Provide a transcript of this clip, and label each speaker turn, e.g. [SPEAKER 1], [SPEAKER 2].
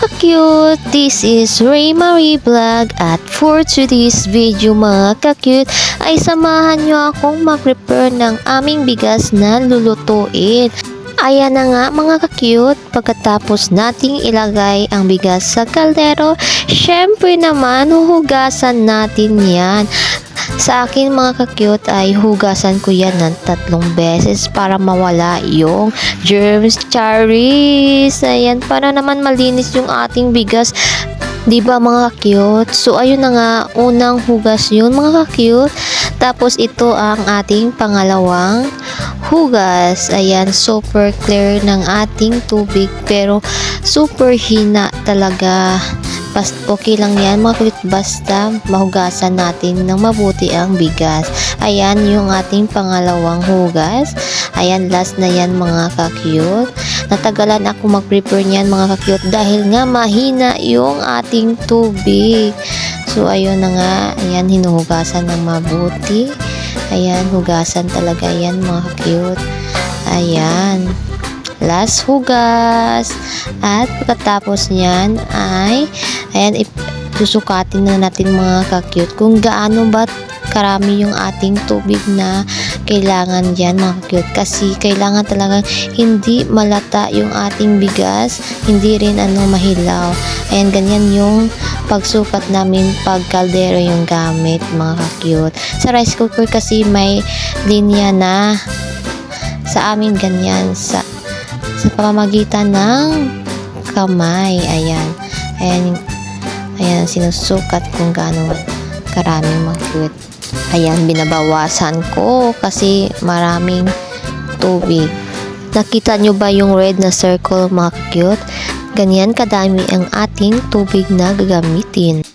[SPEAKER 1] ka-cute! This is Ray Marie Vlog at for today's video mga ka-cute ay samahan nyo akong mag-prepare ng aming bigas na lulutuin. Ayan na nga mga ka-cute, pagkatapos nating ilagay ang bigas sa kaldero, syempre naman huhugasan natin yan. Sa akin mga ka-cute ay hugasan ko yan ng tatlong beses para mawala yung germs, charis. Ayan, para naman malinis yung ating bigas. 'Di ba mga cute? So ayun na nga, unang hugas yun mga cute. Tapos ito ang ating pangalawang hugas. Ayan, super clear ng ating tubig pero super hina talaga. Bas, okay lang yan mga kulit basta mahugasan natin ng mabuti ang bigas. Ayan yung ating pangalawang hugas. Ayan last na yan mga ka-cute. Natagalan ako mag-prepare niyan mga ka-cute dahil nga mahina yung ating tubig. So ayun na nga, ayan hinuhugasan ng mabuti. Ayan, hugasan talaga yan mga ka-cute. Ayan last hugas. At pagkatapos niyan ay ayan susukatin na natin mga ka-cute kung gaano ba karami yung ating tubig na kailangan dyan mga cute kasi kailangan talaga hindi malata yung ating bigas hindi rin ano mahilaw. Ayan ganyan yung pagsukat namin pag kaldero yung gamit mga cute sa rice cooker kasi may linya na. Sa amin ganyan. Sa sa pamamagitan ng kamay. Ayan. Ayan, ayan sinusukat kung gaano karaming cute. Ayan, binabawasan ko kasi maraming tubig. Nakita nyo ba yung red na circle mga cute? Ganyan kadami ang ating tubig na gagamitin.